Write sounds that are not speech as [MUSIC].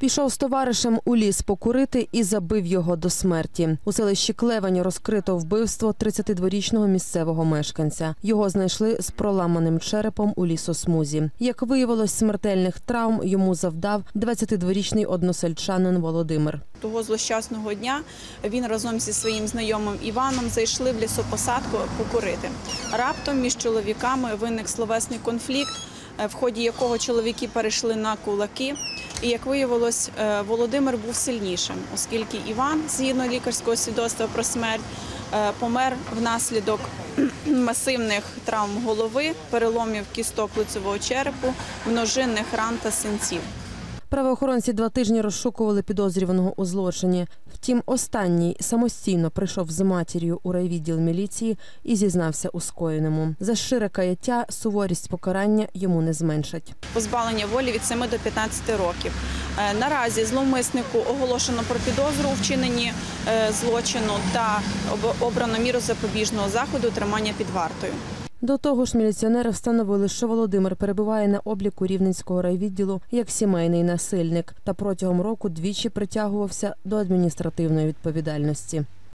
Пішов з товаришем у ліс покурити і забив його до смерті. У селищі Клевань розкрито вбивство 32-річного місцевого мешканця. Його знайшли з проламаним черепом у лісосмузі. Як виявилось, смертельних травм йому завдав 22-річний односельчанин Володимир. Того злощасного дня він разом зі своїм знайомим Іваном зайшли в лісопосадку покурити. Раптом між чоловіками виник словесний конфлікт, е, в ході якого чоловіки перейшли на кулаки. І як виявилось, е, Володимир був сильнішим, оскільки Іван, згідно лікарського свідоцтва про смерть, е, помер внаслідок [CLEARS THROAT] масивних травм голови, переломів кісток лицевого черепу, множинних ран та синців. Правоохоронці два тижні розшукували підозрюваного у злочині. Втім, останній самостійно прийшов з матір'ю у райвідділ міліції і зізнався у скоєному. За щире каяття суворість покарання йому не зменшать. позбавлення волі від 7 до 15 років. Е, Наразі зловмиснику оголошено про підозру у вчиненні е, злочину та об- обрано міру запобіжного заходу тримання під вартою. До того ж, міліціонери встановили, що Володимир перебуває на обліку рівненського райвідділу як сімейний насильник та протягом року двічі притягувався до адміністративної відповідальності.